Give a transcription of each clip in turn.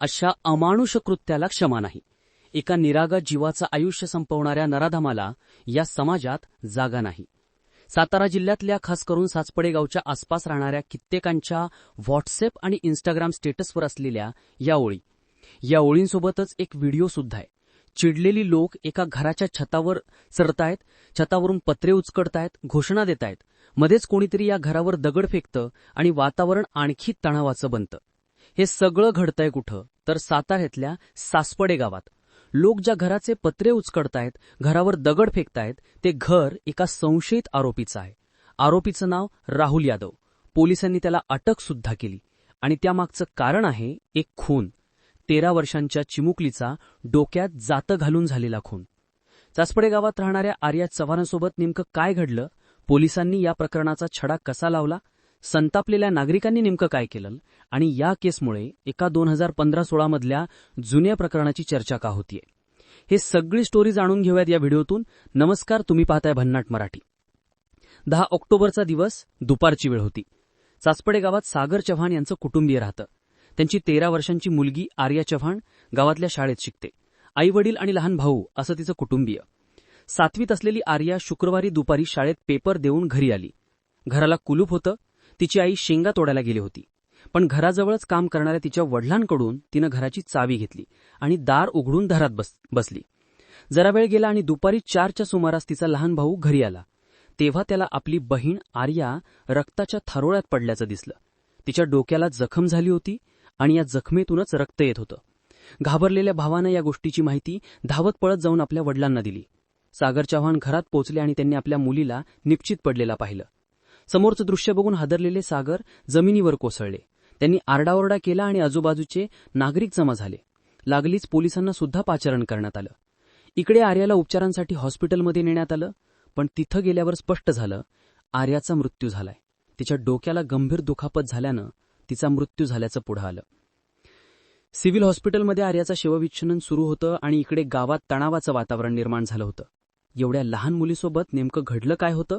अशा अमानुष कृत्याला क्षमा नाही. एका निरागत जीवाचं आयुष्य संपवणाऱ्या नराधमाला या समाजात जागा नाही. सातारा जिल्ह्यातल्या खास करून साचपडे गावच्या आसपास राहणाऱ्या कित्येकांच्या व्हॉट्सअप आणि इन्स्टाग्राम स्टेटसवर असलेल्या या ओळी. या ओळींसोबतच एक व्हिडिओ सुद्धा आहे. चिडलेली लोक एका घराच्या छतावर चढतायत छतावरून पत्रे उचकडतायत घोषणा देतायत. मध्येच कोणीतरी या घरावर दगड फेकतं आणि वातावरण आणखी तणावाचं बनतं. हे सगळं घडतंय कुठं? तर साताऱ्यातल्या सासपडे गावात. लोक ज्या घराचे पत्रे उचकडतायत घरावर दगड फेकतायत ते घर एका संशयित आरोपीचं आहे. आरोपीचं नाव राहुल यादव. पोलिसांनी त्याला अटक सुद्धा केली. आणि त्यामागचं कारण आहे एक खून. तेरा वर्षांच्या चिमुकलीचा डोक्यात जातं घालून झालेला खून. चासपडे गावात राहणाऱ्या आर्या चव्हाणांसोबत नेमकं काय घडलं? पोलिसांनी या प्रकरणाचा छडा कसा लावला? संतापलेल्या नागरिकांनी नेमकं काय केलं? आणि या केसमुळे एका दोन हजार पंधरा सोळामधल्या जुन्या प्रकरणाची चर्चा का होतीये? हे सगळी स्टोरी जाणून घेऊयात या व्हिडिओतून. नमस्कार तुम्ही पाहताय भन्नाट मराठी. दहा ऑक्टोबरचा दिवस दुपारची वेळ होती. चाचपडे गावात सागर चव्हाण यांचं कुटुंबीय राहतं. त्यांची तेरा वर्षांची मुलगी आर्या चव्हाण गावातल्या शाळेत शिकते. आई वडील आणि लहान भाऊ असं तिचं कुटुंबीय. सातवीत असलेली आर्या शुक्रवारी दुपारी शाळेत पेपर देऊन घरी आली. घराला कुलूप होतं. तिची आई शेंगा तोडायला गेली होती. पण घराजवळच काम करणाऱ्या तिच्या वडिलांकडून तिनं घराची चावी घेतली आणि दार उघडून दारात बस बसली. जरा वेळ गेला आणि दुपारी चारच्या सुमारास तिचा लहान भाऊ घरी आला. तेव्हा त्याला आपली बहीण आर्या रक्ताच्या थारोळ्यात पडल्याचं दिसलं. तिच्या डोक्याला जखम झाली होती आणि या जखमेतूनच रक्त येत होतं. घाबरलेल्या भावानं या गोष्टीची माहिती धावत पळत जाऊन आपल्या वडिलांना दिली. सागर चव्हाण घरात पोचले आणि त्यांनी आपल्या मुलीला निश्चित पडलेला पाहिलं. समोरचं दृश्य बघून हादरलेले सागर जमिनीवर कोसळले. त्यांनी आरडाओरडा केला आणि आजूबाजूचे नागरिक जमा झाले. लागलीच पोलिसांना सुद्धा पाचारण करण्यात आलं. इकडे आर्याला उपचारांसाठी हॉस्पिटलमध्ये नेण्यात आलं पण तिथं गेल्यावर स्पष्ट झालं आर्याचा मृत्यू झालाय. तिच्या डोक्याला गंभीर दुखापत झाल्यानं तिचा मृत्यू झाल्याचं पुढं आलं. सिव्हिल हॉस्पिटलमध्ये आर्याचं शवविच्छेदन सुरू होतं आणि इकडे गावात तणावाचं वातावरण निर्माण झालं होतं. एवढ्या लहान मुलीसोबत नेमकं घडलं काय होतं?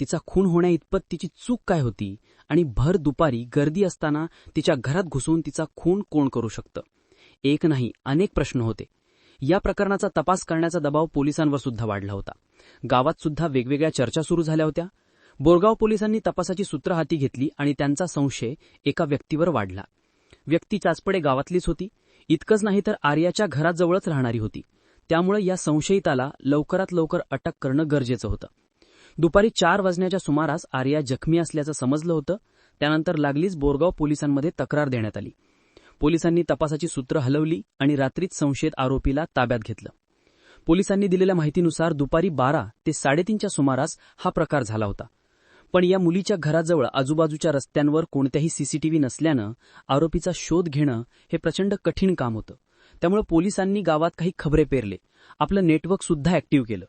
तिचा खून होण्याइतपत तिची चूक काय होती आणि भर दुपारी गर्दी असताना तिच्या घरात घुसून तिचा खून कोण करू शकतं? एक नाही अनेक प्रश्न होते. या प्रकरणाचा तपास करण्याचा दबाव पोलिसांवर सुद्धा वाढला होता. गावात सुद्धा वेगवेगळ्या चर्चा सुरू झाल्या होत्या. बोरगाव पोलिसांनी तपासाची सूत्र हाती घेतली आणि त्यांचा संशय एका व्यक्तीवर वाढला. व्यक्ती चाचपडे गावातलीच होती. इतकंच नाही तर आर्याच्या घराजवळच राहणारी होती. त्यामुळे या संशयिताला लवकरात लवकर अटक करणं गरजेचं होतं. दुपारी चार वाजण्याच्या सुमारास आर्या जखमी असल्याचं समजलं होतं. त्यानंतर लागलीच बोरगाव पोलिसांमध्ये तक्रार देण्यात आली. पोलिसांनी तपासाची सूत्र हलवली आणि रात्रीच संशयित आरोपीला ताब्यात घेतलं. पोलिसांनी दिलेल्या माहितीनुसार दुपारी बारा ते साडेतीनच्या सुमारास हा प्रकार झाला होता. पण या मुलीच्या घराजवळ आजूबाजूच्या रस्त्यांवर कोणत्याही सीसीटीव्ही नसल्यानं आरोपीचा शोध घेणं हे प्रचंड कठीण काम होतं. त्यामुळे पोलिसांनी गावात काही खबरे पेरले. आपलं नेटवर्क सुद्धा ऍक्टिव्ह केलं.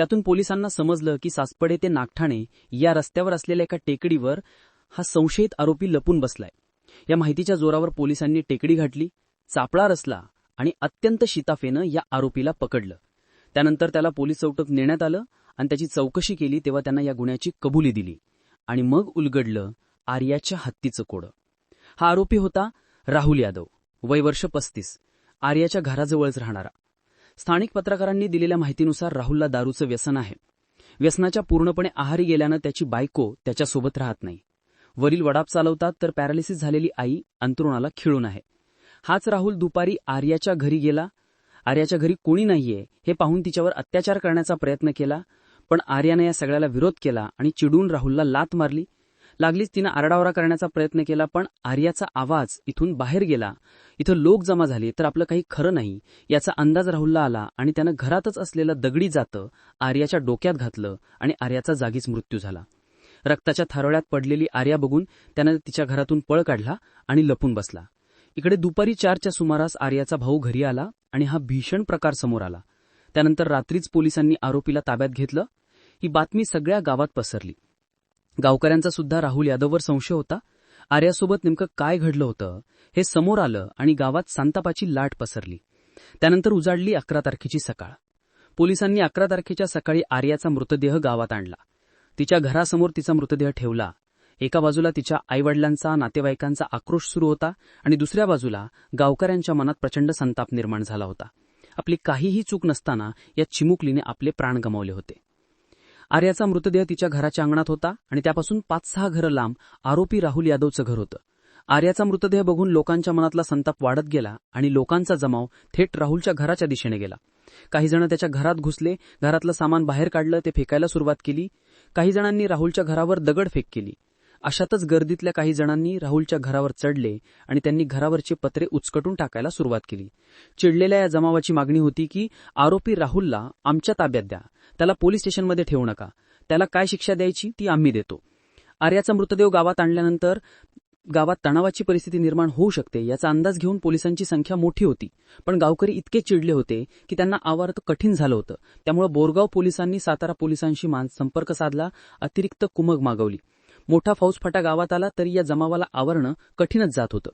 त्यातून पोलिसांना समजलं की सासपडे ते नागठाणे या रस्त्यावर असलेल्या एका टेकडीवर हा संशयित आरोपी लपून बसलाय. या माहितीच्या जोरावर पोलिसांनी टेकडी घातली चापळा रचला आणि अत्यंत शिताफेनं या आरोपीला पकडलं. त्यानंतर त्याला पोलीस चौकट नेण्यात आलं आणि त्याची चौकशी केली तेव्हा त्यांना या गुन्ह्याची कबुली दिली आणि मग उलगडलं आर्याच्या हत्तीचं कोडं. हा आरोपी होता राहुल यादव वय वर्ष पस्तीस. आर्याच्या घराजवळच राहणारा. स्थानिक पत्रकारांनी दिलेल्या माहितीनुसार राहुलला दारूचं व्यसन आहे. व्यसनाच्या पूर्णपणे आहारी गेल्यानं त्याची बायको त्याच्यासोबत राहत नाही. वरील वडाप चालवतात तर पॅरालिसिस झालेली आई अंतरुणाला खिळून आहे. हाच राहुल दुपारी आर्याच्या घरी गेला. आर्याच्या घरी कोणी नाहीये हे पाहून तिच्यावर अत्याचार करण्याचा प्रयत्न केला पण आर्यानं या सगळ्याला विरोध केला आणि चिडून राहुलला लात मारली. लागलीच तिनं आरडाओरा करण्याचा प्रयत्न केला पण आर्याचा आवाज इथून बाहेर गेला. इथं लोक जमा झाले तर आपलं काही खरं नाही याचा अंदाज राहुलला आला आणि त्यानं घरातच असलेलं दगडी जातं आर्याच्या डोक्यात घातलं आणि आर्याचा जागीच मृत्यू झाला. रक्ताच्या थारोळ्यात पडलेली आर्या बघून त्यानं तिच्या घरातून पळ काढला आणि लपून बसला. इकडे दुपारी चारच्या सुमारास आर्याचा भाऊ घरी आला आणि हा भीषण प्रकार समोर आला. त्यानंतर रात्रीच पोलिसांनी आरोपीला ताब्यात घेतलं. ही बातमी सगळ्या गावात पसरली. गावकऱ्यांचा सुद्धा राहुल यादववर संशय होता. आर्यासोबत नेमकं काय घडलं होतं हे समोर आलं आणि गावात संतापाची लाट पसरली. त्यानंतर उजाडली अकरा तारखेची सकाळ. पोलिसांनी अकरा तारखेच्या सकाळी आर्याचा मृतदेह गावात आणला. तिच्या घरासमोर तिचा मृतदेह ठेवला. एका बाजूला तिच्या आईवडिलांचा नातेवाईकांचा आक्रोश सुरू होता आणि दुसऱ्या बाजूला गावकऱ्यांच्या मनात प्रचंड संताप निर्माण झाला होता. आपली काहीही चूक नसताना या चिमुकलीने आपले प्राण गमावले होते. आर्याचा मृतदेह तिच्या घराच्या अंगणात होता आणि त्यापासून पाच सहा घरं लांब आरोपी राहुल यादवचं घर होतं. आर्याचा मृतदेह बघून लोकांच्या मनातला संताप वाढत गेला आणि लोकांचा जमाव थेट राहुलच्या घराच्या दिशेने गेला. काही जण त्याच्या घरात घुसले घरातलं सामान बाहेर काढलं ते फेकायला सुरुवात केली. काही जणांनी राहुलच्या घरावर दगड फेक केली. अशातच गर्दीतल्या काही जणांनी राहुलच्या घरावर चढले आणि त्यांनी घरावरचे पत्रे उचकटून टाकायला सुरुवात केली. चिडलेल्या या जमावाची मागणी होती की आरोपी राहुलला आमच्या ताब्यात द्या. त्याला पोलीस स्टेशनमध्ये ठेवू नका. त्याला काय शिक्षा द्यायची ती आम्ही देतो. आर्याचा मृतदेह गावात आणल्यानंतर गावात तणावाची परिस्थिती निर्माण होऊ शकते याचा अंदाज घेऊन पोलिसांची संख्या मोठी होती. पण गावकरी इतके चिडले होते की त्यांना आवारत कठीण झालं होतं. त्यामुळे बोरगाव पोलिसांनी सातारा पोलिसांशी संपर्क साधला अतिरिक्त कुमक मागवली. मोठा फौजफाटा गावात आला तरी या जमावाला आवरणं कठीणच जात होतं.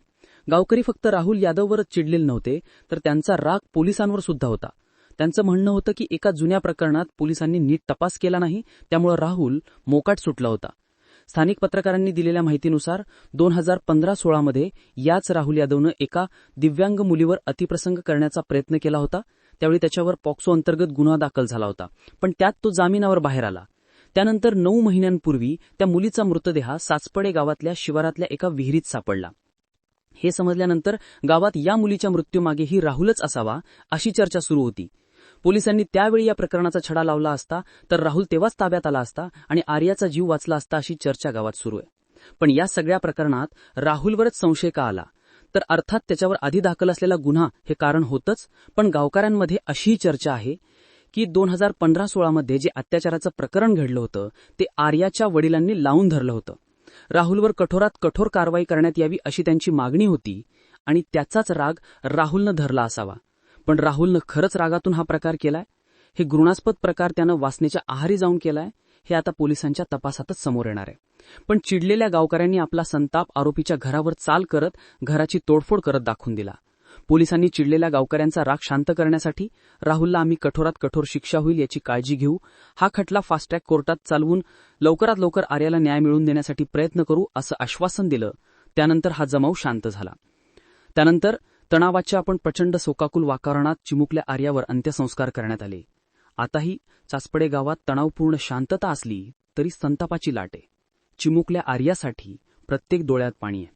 गावकरी फक्त राहुल यादववरच चिडलेले नव्हते तर त्यांचा राग पोलिसांवर सुद्धा होता. त्यांचं म्हणणं होतं की एका जुन्या प्रकरणात पोलिसांनी नीट तपास केला नाही त्यामुळं राहुल मोकाट सुटला होता. स्थानिक पत्रकारांनी दिलेल्या माहितीनुसार दोन हजार पंधरा सोळामध्ये याच राहुल यादवनं एका दिव्यांग मुलीवर अतिप्रसंग करण्याचा प्रयत्न केला होता. त्यावेळी त्याच्यावर पॉक्सो अंतर्गत गुन्हा दाखल झाला होता. पण त्यात तो जामिनावर बाहेर आला. त्यानंतर नऊ महिन्यांपूर्वी त्या मुलीचा मृतदेह साचपडे गावातल्या शिवारातल्या एका विहिरीत सापडला. हे समजल्यानंतर गावात या मुलीच्या मृत्यूमागेही राहुलच असावा अशी चर्चा सुरू होती. पोलिसांनी त्यावेळी या प्रकरणाचा छडा लावला असता तर राहुल तेव्हाच ताब्यात आला असता आणि आर्याचा जीव वाचला असता अशी चर्चा गावात सुरू आहे. पण या सगळ्या प्रकरणात राहुलवरच संशय का आला? तर अर्थात त्याच्यावर आधी दाखल असलेला गुन्हा हे कारण होतच पण गावकऱ्यांमध्ये अशीही चर्चा आहे की दोन हजार पंधरा सोळामध्ये जे अत्याचाराचं प्रकरण घडलं होतं ते आर्याच्या वडिलांनी लावून धरलं होतं. राहुलवर कठोरात कठोर कारवाई करण्यात यावी अशी त्यांची मागणी होती आणि त्याचाच राग राहुलनं धरला असावा. पण राहुलनं खरंच रागातून हा प्रकार केलाय? हे घृणास्पद प्रकार त्यानं वासनेच्या आहारी जाऊन केलाय? हे आता पोलिसांच्या तपासातच समोर येणार आहे. पण चिडलेल्या गावकऱ्यांनी आपला संताप आरोपीच्या घरावर चाल करत घराची तोडफोड करत दाखवून दिला. पोलिसांनी चिडलेल्या गावकऱ्यांचा राग शांत करण्यासाठी राहुलला आम्ही कठोरात कठोर शिक्षा होईल याची काळजी घेऊ. हा खटला फास्टॅग कोर्टात चालवून लवकरात लवकर आर्याला न्याय मिळवून देण्यासाठी प्रयत्न करू असं आश्वासन दिलं. त्यानंतर हा जमाव शांत झाला. त्यानंतर तणावाच्या आपण प्रचंड सोकाकुल वातावरणात चिमुकल्या आर्यावर अंत्यसंस्कार करण्यात आले. आताही चाचपडे गावात तणावपूर्ण शांतता असली तरी संतापाची लाट. आहे चिमुकल्या आर्यासाठी प्रत्येक डोळ्यात पाणी आहे.